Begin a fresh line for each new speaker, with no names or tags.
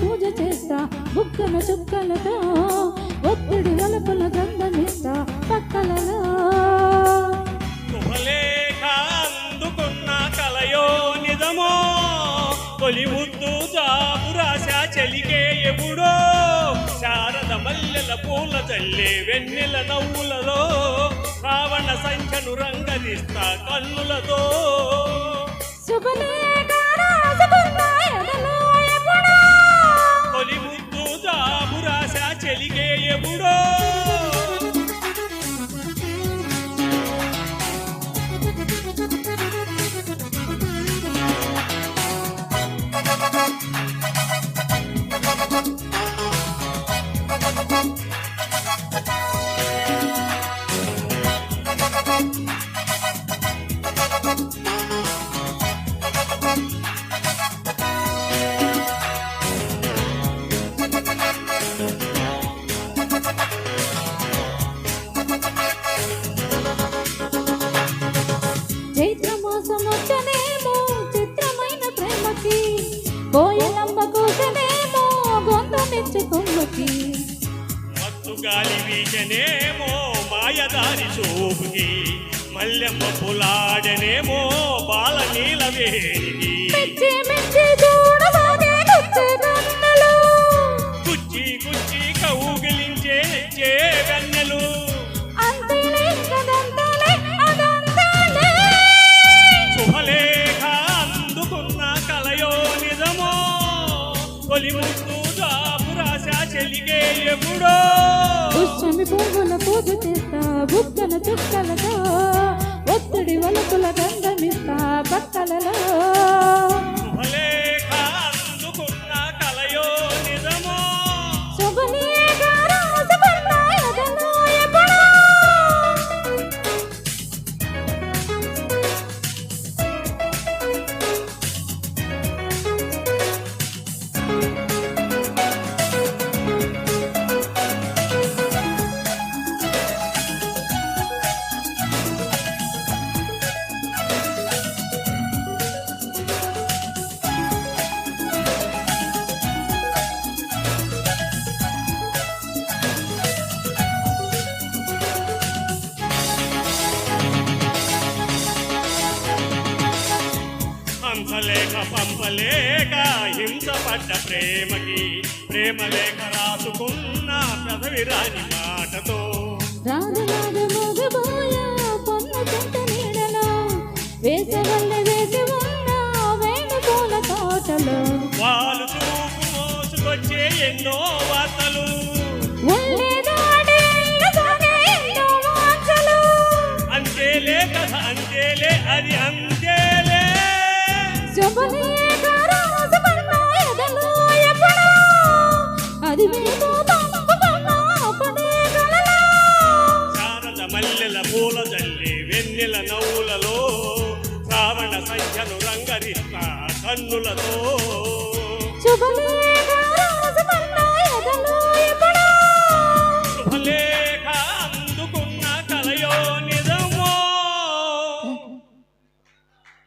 పూజ చేస్తా బుక్కల చుక్కలతో
తొలి ముద్దు జాబు రాశా చెలికే ఎప్పుడో శారద మల్లెల పూల చల్లే వెన్నెల నవ్వులలో. రావణ సంఖ్యను రంగరిస్తా కన్నులతో.
శుభలేఖ కోయలమ్మ కూసనేమో గొంతు మెచ్చు కొమ్మకి.
మత్తు గాలి వీచనేమో మాయదారి చూపుకి. మల్లెమ్మ పులాడనేమో బాల నీలవేణికి తొలి ముద్దు జాబు చెలిగే
ఎముడో. పువ్వుల పూజ చేస్తా బుక్కల చుక్కలతో.
పంపలేక హింసపడ్డ ప్రేమకి ప్రేమలేఖ రాసుకున్న పెదవి రాని మాటతో వాళ్ళు చూపు మోసుకొచ్చే ఎన్నో వార్తలు. అంతేలే కథ అంతేలే అది అంతేలే శారద మల్లెల పూల జల్లి వెన్నెల నవ్వులలో శ్రావణ సంఖ్యను రంగరిస్తా కన్నులతో.
శుభమే